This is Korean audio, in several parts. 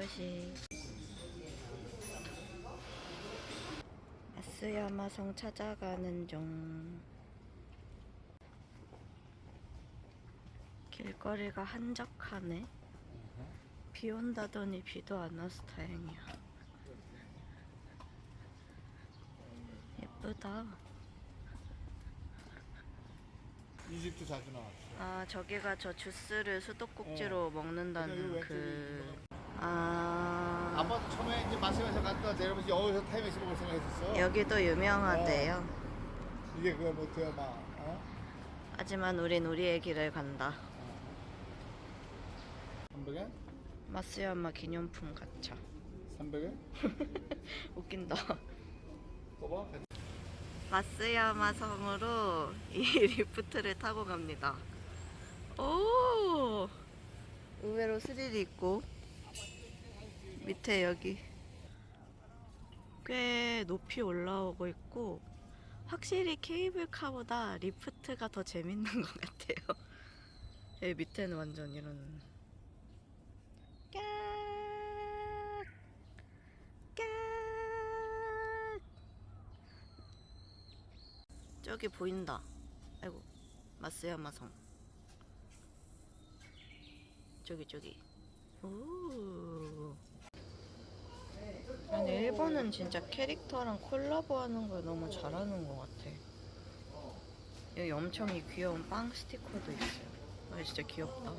소식. 아스야마성 찾아가는 중. 길거리가 한적하네. 비 온다더니 비도 안 와서 다행이야. 예쁘다. 이 집도 자주 나왔어. 아 저기가 저 주스를 수도꼭지로 어. 먹는다는 그. 아. 아빠도 처음에 이제 마시면서 갔다 내려오면서 여기서 타임에서 먹을 생각했었어. 여기도 유명하대요. 이게 그거 뭐 뭐야 막 어? 하지만 우린 우리의 길을 간다. 삼백에? 마스야마 기념품 가차. 삼백에? 웃긴다. 꼽아? 마스야마 성으로 이 리프트를 타고 갑니다. 오! 의외로 스릴이 있고 밑에 여기 꽤 높이 올라오고 있고 확실히 케이블카보다 리프트가 더 재밌는 것 같아요. 여기 밑에는 완전 이런 깍! 깍! 저기 보인다. 아이고, 마스야마 성. 저기 저기. 오. 아니 일본은 진짜 캐릭터랑 콜라보하는 걸 너무 잘하는 것 같아. 여기 엄청 이 귀여운 빵 스티커도 있어요. 아 진짜 귀엽다.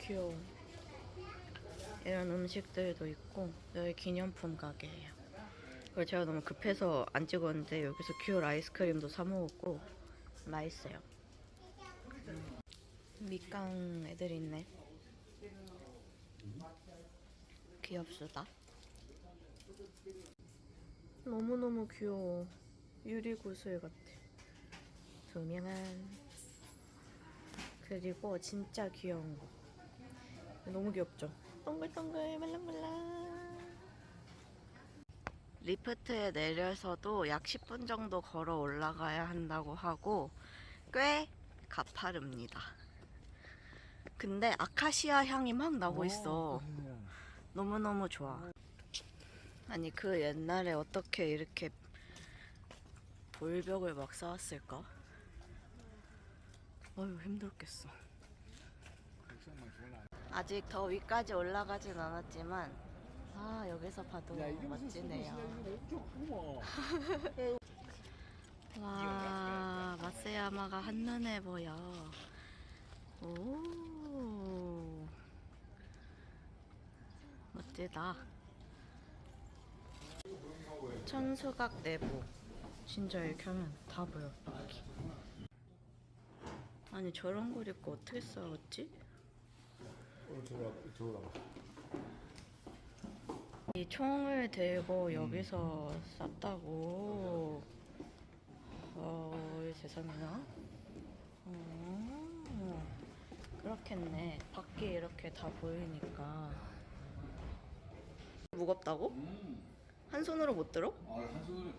귀여워. 이런 음식들도 있고 여기 기념품 가게예요. 그리고 제가 너무 급해서 안 찍었는데 여기서 큐어 아이스크림도 사 먹었고 맛있어요. 음. 밑강 애들 있네. 귀엽수다. 너무너무 귀여워. 유리 구슬 같아. 투명한. 그리고 진짜 귀여운 거. 너무 귀엽죠? 동글동글 말랑말랑 리프트에 내려서도 약 10분 정도 걸어 올라가야 한다고 하고 꽤 가파릅니다. 근데 아카시아 향이 막 나고 있어. 너무너무 좋아. 아니 그 옛날에 어떻게 이렇게 돌벽을 막 쌓았을까? 어휴 힘들겠어. 아직 더 위까지 올라가진 않았지만 아 여기서 봐도 멋지네요. 와 마세야마가 한눈에 보여. 오 멋지다. 천수각 내부 진짜 이렇게 하면 다 보여 여기. 아니 저런 걸 입고 어떻게 싸웠지? 이 총을 들고 여기서 쐈다고. 어, 세상에나. 어, 그렇겠네. 밖에 이렇게 다 보이니까. 무겁다고? 한 손으로 못 들어? 아, 한 손으로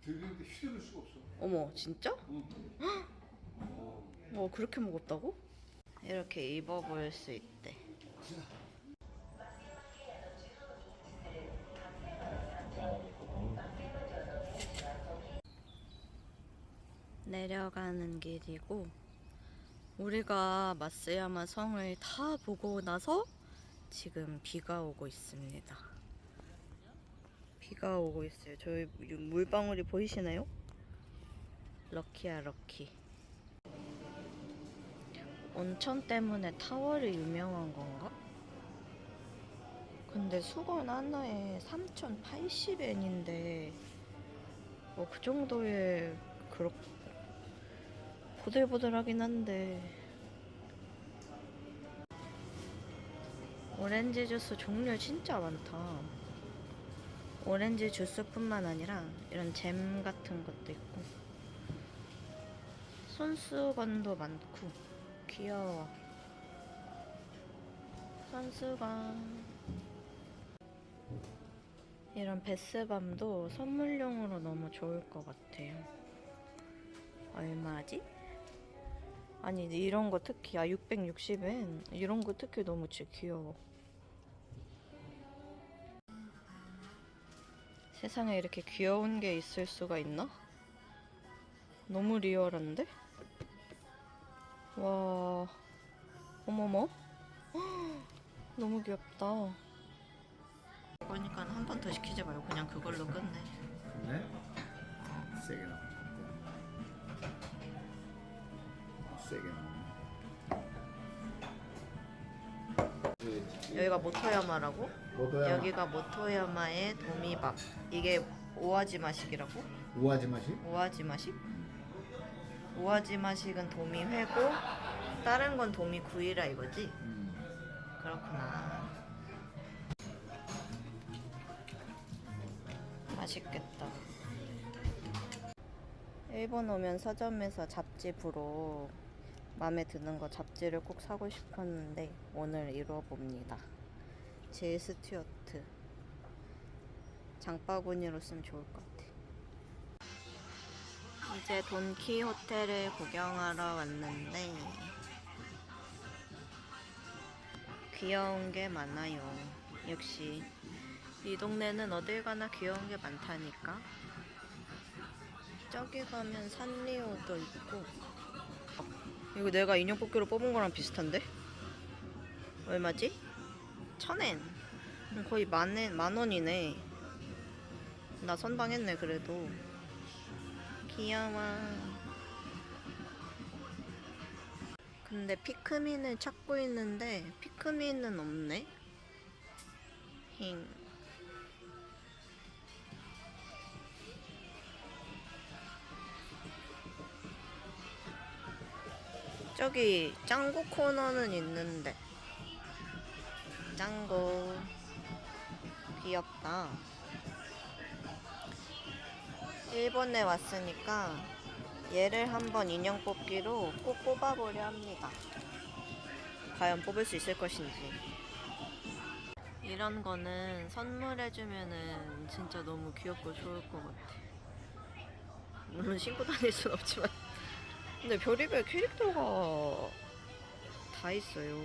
들리는데 휘두를 수가 없어. 어머, 진짜? 응. 어, 그렇게 무겁다고? 이렇게 입어볼 수 있대. 내려가는 길이고 우리가 마스야마 성을 다 보고 나서 지금 비가 오고 있습니다. 비가 오고 있어요. 저희 물방울이 보이시나요? 럭키야 럭키. 온천 때문에 타월이 유명한 건가? 근데 수건 하나에 3,080엔인데 뭐 그 정도의 그렇 보들보들하긴 한데 오렌지 주스 종류 진짜 많다. 오렌지 주스뿐만 아니라 이런 잼 같은 것도 있고 손수건도 많고 귀여워. 손수건. 이런 베스밤도 선물용으로 너무 좋을 것 같아요. 얼마지? 아니 이런 거 특히 아 660엔 이런 거 특히 너무 진짜 귀여워. 세상에 이렇게 귀여운 게 있을 수가 있나? 너무 리얼한데? 와, 어머머, 너무 귀엽다. 그러니까 한 번 더 시키지 말고 그냥 그걸로 끝내. 네? 세게 나 세게 나와. 여기가 모토야마라고? 뭐도야? 여기가 모토야마의 도미밥. 이게 오아지 마식이라고? 우아지 맛이? 오아지 마식? 오아지 마식은 도미 회고 다른 건 도미 구이라 이거지? 음. 그렇구나. 맛있겠다. 일본 오면 서점에서 잡지부로 마음에 드는 거 잡지를 꼭 사고 싶었는데 오늘 이뤄봅니다. 제일 스튜어트. 장바구니로 쓰면 좋을 것 같아. 이제 돈키 호텔을 구경하러 왔는데 귀여운 게 많아요. 역시 이 동네는 어딜 가나 귀여운 게 많다니까. 저기 가면 산리오도 있고. 어, 이거 내가 인형 뽑기로 뽑은 거랑 비슷한데? 얼마지? 천엔. 음, 거의 만엔 만 원이네. 나 선방했네 그래도. 귀여워. 근데 피크민을 찾고 있는데 피크민은 없네. 힝. 저기 짱구 코너는 있는데 짱구 귀엽다. 일본에 왔으니까 얘를 한번 인형 뽑기로 꼭 뽑아보려 합니다. 과연 뽑을 수 있을 것인지. 이런 거는 선물해주면은 진짜 너무 귀엽고 좋을 것 같아. 물론 신고 다닐 순 없지만. 근데 별의별 캐릭터가 다 있어요.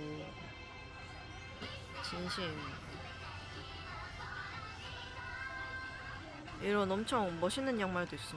진심. 이런 엄청 멋있는 양말도 있어.